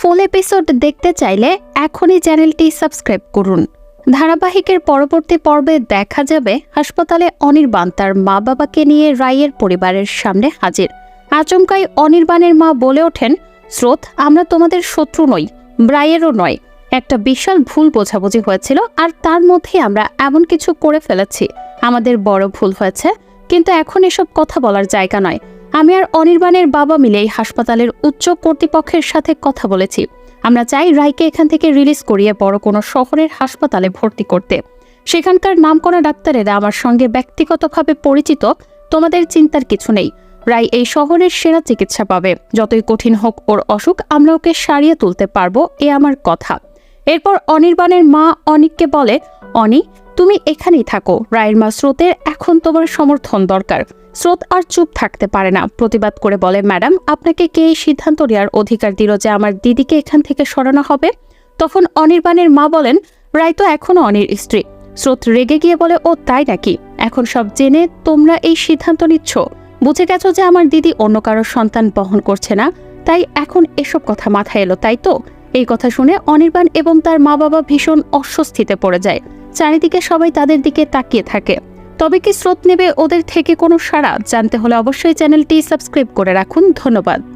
ফুল episode দেখতে চাইলে এখনই চ্যানেলটি সাবস্ক্রাইব করুন। ধারাবাহিকের পরবর্তী পর্বে দেখা যাবে হাসপাতালে অনির্বাণ তার মা বাবাকে নিয়ে রায়ের পরিবারের সামনে হাজির। আচমকাই অনির্বাণের মা বলে ওঠেন, স্রোত, আমরা তোমাদের শত্রু নই ব্রায়েরও নয়। একটা বিশাল ভুল বোঝাবুঝি হয়েছিল আর তার মধ্যে আমরা এমন কিছু করে ফেলেছি। আমাদের বড় ভুল হয়েছে, কিন্তু এখন এসব কথা বলার জায়গা নয়। আমি আর অনির্বাণের বাবা মিলে এই হাসপাতালের উচ্চ কর্তৃপক্ষের সাথে কথা বলেছি। আমরা চাই রায়কে এখান থেকে রিলিজ করিয়ে বড় কোনো শহরের হাসপাতালে ভর্তি করতে। সেখানকার নামকরা ডাক্তারেরা আমার সঙ্গে ব্যক্তিগতভাবে পরিচিত, তোমাদের চিন্তার কিছু নেই। রায় এই শহরের সেরা চিকিৎসা পাবে। যতই কঠিন হোক ওর অসুখ, আমরা ওকে সারিয়ে তুলতে পারব, এ আমার কথা। এরপর অনির্বাণের মা অনিককে বলে, অনি তুমি এখানেই থাকো। রায়ের মা স্রোতের এখন তোমার সমর্থন দরকার। স্রোত আর চুপ থাকতে পারে না, প্রতিবাদ করে বলে, ম্যাডাম, আপনাকে কে এই সিদ্ধান্ত নেওয়ার অধিকার দিল যে আমার দিদিকে এখান থেকে সরানো হবে? তখন অনির্বাণের মা বলেন, রায় তো এখনও অনির স্ত্রী। স্রোত রেগে গিয়ে বলে, ও, তাই নাকি? এখন সব জেনে তোমরা এই সিদ্ধান্ত নিচ্ছ। বুঝে গেছো যে আমার দিদি অন্য কারোর সন্তান বহন করছে না, তাই এখন এসব কথা মাথায় এলো, তাই তো? এই কথা শুনে অনির্বাণ এবং তার মা বাবা ভীষণ অস্বস্তিতে পড়ে যায়। চারিদিকে সবাই তাদের দিকে তাকিয়ে থাকে। তবে কি স্রোত নেবে ওদের থেকে কোনো সাড়া? জানতে হলে অবশ্যই চ্যানেলটি সাবস্ক্রাইব করে রাখুন। ধন্যবাদ।